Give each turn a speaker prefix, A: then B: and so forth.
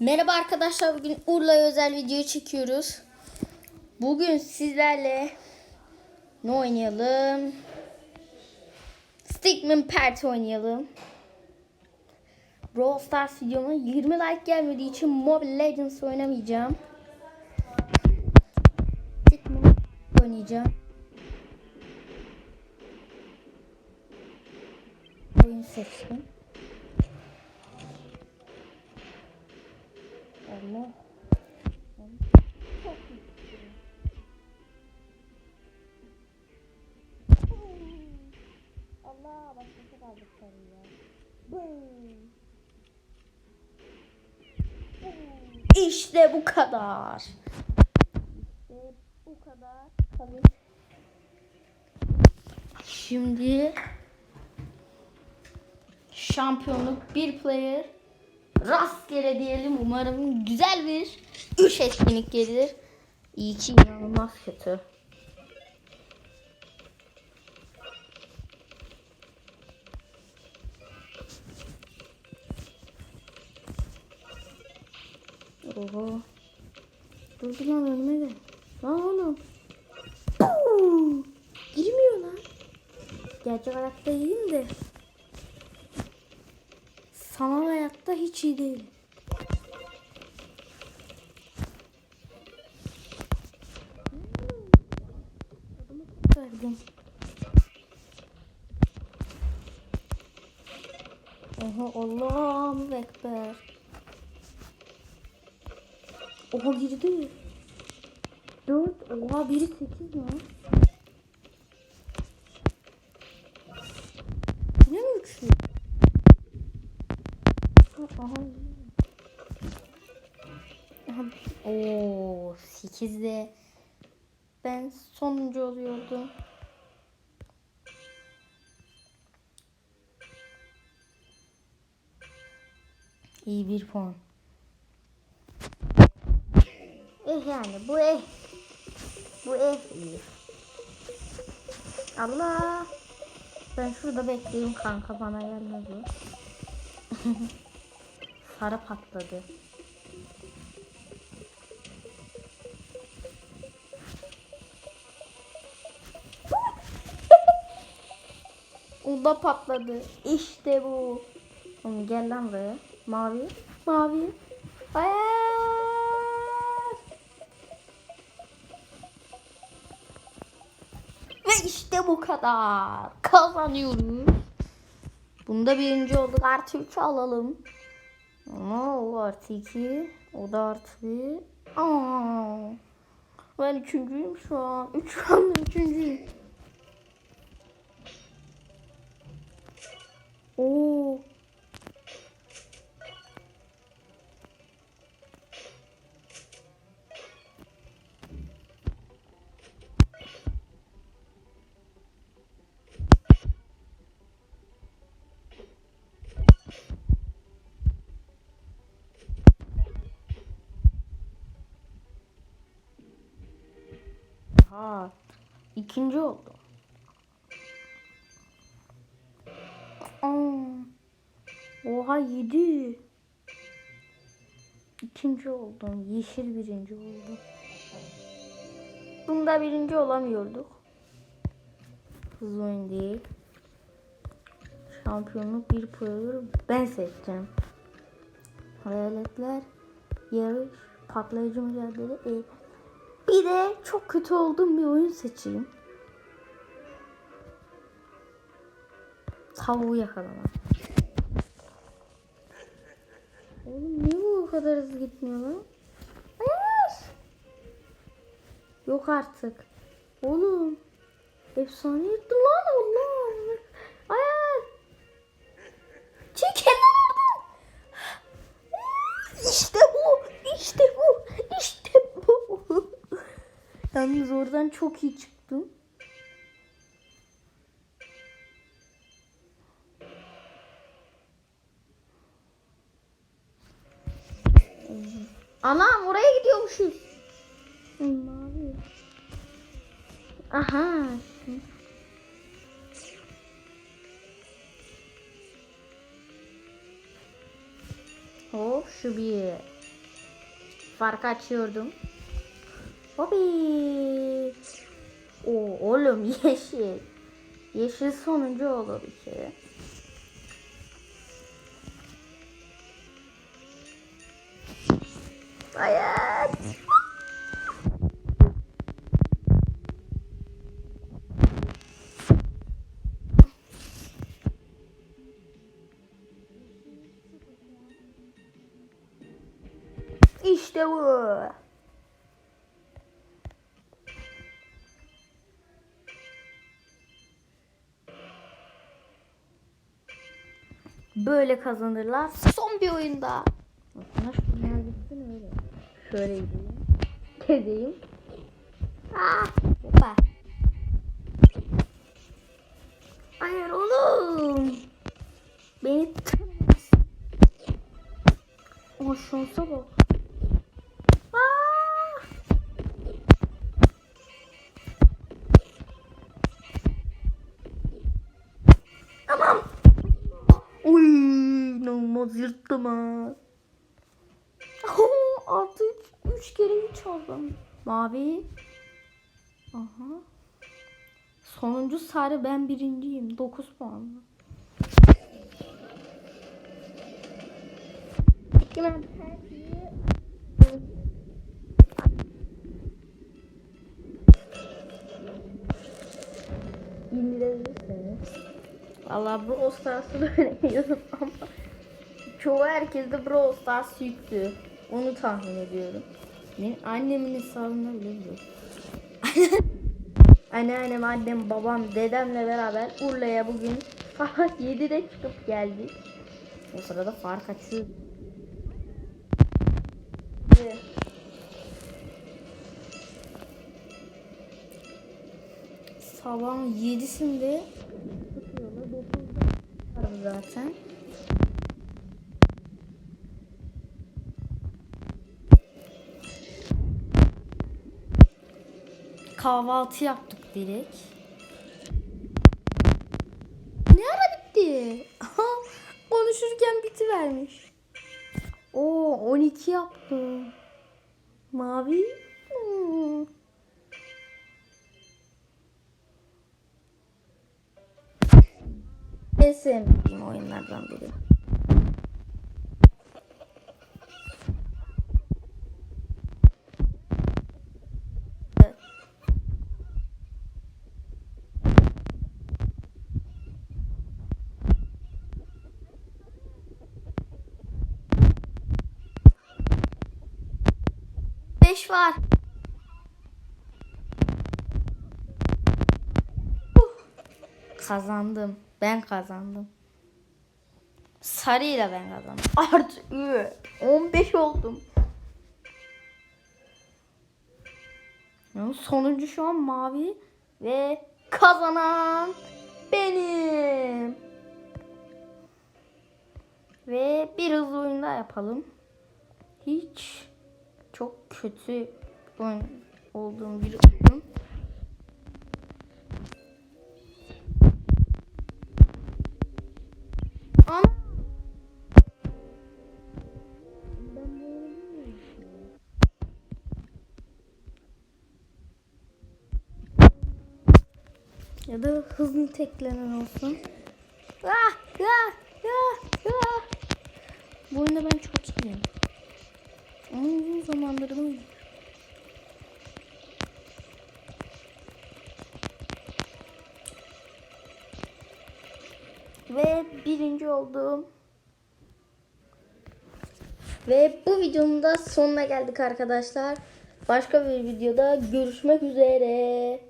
A: Merhaba arkadaşlar bugün Urla'ya özel video çekiyoruz. Bugün sizlerle ne oynayalım? Stickman Party oynayalım. Brawl Stars videoma 20 like gelmediği için Mobile Legends oynamayacağım. Stickman oynayacağım. Oyun seçtim. Allah. Allah başkası kaldık ya. İşte bu kadar. İşte bu kadar. Tabii. Şimdi şampiyonluk bir player rastgele diyelim. Umarım güzel bir 3 etkinlik gelir. İyi ki inanılmaz kötü. Oho. Dur lan önüme gel. Lan oğlum. Girmiyor lan. Gerçek hayatta iyiyim de. Sanal hayatta hiç iyi değil. Verdim. Oha Allah'ım ekber. Oha girdi. Dört. Oha biri sekiz lan. 8'de ben sonuncu oluyordum. İyi bir puan. Eh yani bu eh. Bu eh iyi. Allah. Ben şurada bekleyeyim kanka bana gelmez o. Sarı patladı. O da patladı. İşte bu. Oğlum gel lan buraya. Mavi. Mavi. Hayır. Ve işte bu kadar. Kazanıyoruz. Bunda birinci olduk. Artı 3 alalım. Ama o artı 2. O da artı 1. Aa. Ben üçüncüyüm şu an. Üç an üçüncüyüm. Oo. Ha. ikinci oldu. Yedi. İkinci oldum. Yeşil birinci oldu. Bunda birinci olamıyorduk. Hızlı oyun değil. Şampiyonluk bir player ben seçeceğim. Hayaletler, yarış, patlayıcı mücadele, eğlenceli. Bir de çok kötü olduğum bir oyun seçeyim. Tavuğu yakalamak. Oğlum niye bu kadar hızlı gitmiyor lan? Hayır. Yok artık. Oğlum. Efsane yırttım lan Allah. Hayır. Çekil lan oradan. İşte bu. İşte bu. İşte bu. Yalnız oradan çok iyi çıktım. Anam oraya gidiyormuşuz. Aha. Hop şu bir. fark açıyordum. Hobi. O oğlum yeşil. Yeşil sonuncu olur bir kere. Hayır. İşte bu. Böyle kazanırlar. Son bir oyunda. Şöyle gideyim. Gezeyim. Ah, hoppa. Hayır oğlum. Beni tanımaz. O şansa bak. Ah! Tamam. Uy, inanılmaz yırttım ha. Artı üç, üç kere üç aldım. Mavi. Aha. Sonuncu sarı ben birinciyim. 9 puanla. Hemen tersiyi indirebilirsiniz. Valla Brawl Stars'ı oynamıyorum ama çoğu herkes de Brawl Stars yüklü. Onu tahmin ediyorum. Benim annemin hesabına bile yok. Anneannem, annem, babam, dedemle beraber Urla'ya bugün saat 7'de çıkıp geldik. O sırada fark açıyor. Sabahın 7'sinde çıkıyorlar. 9'da var zaten. Kahvaltı yaptık direkt. Ne ara bitti? Konuşurken bitivermiş. Oo 12 yaptı. Mavi. Hmm. En sevmediğim oyunlardan biri. Beş var. Kazandım. Ben kazandım. Sarıyla ben kazandım. Artı 15 oldum. Sonuncu şu an mavi ve kazanan benim. Ve bir hızlı oyun daha yapalım. Hiç çok kötü oyun olduğum bir oyun. Ama. Ya da hızlı teklenen olsun. Ah, ah, ah, ah. Bu oyunda ben çok iyiyim. Ama uzun zamandır oynuyorum. Ve birinci oldum. Ve bu videonun da sonuna geldik arkadaşlar. Başka bir videoda görüşmek üzere.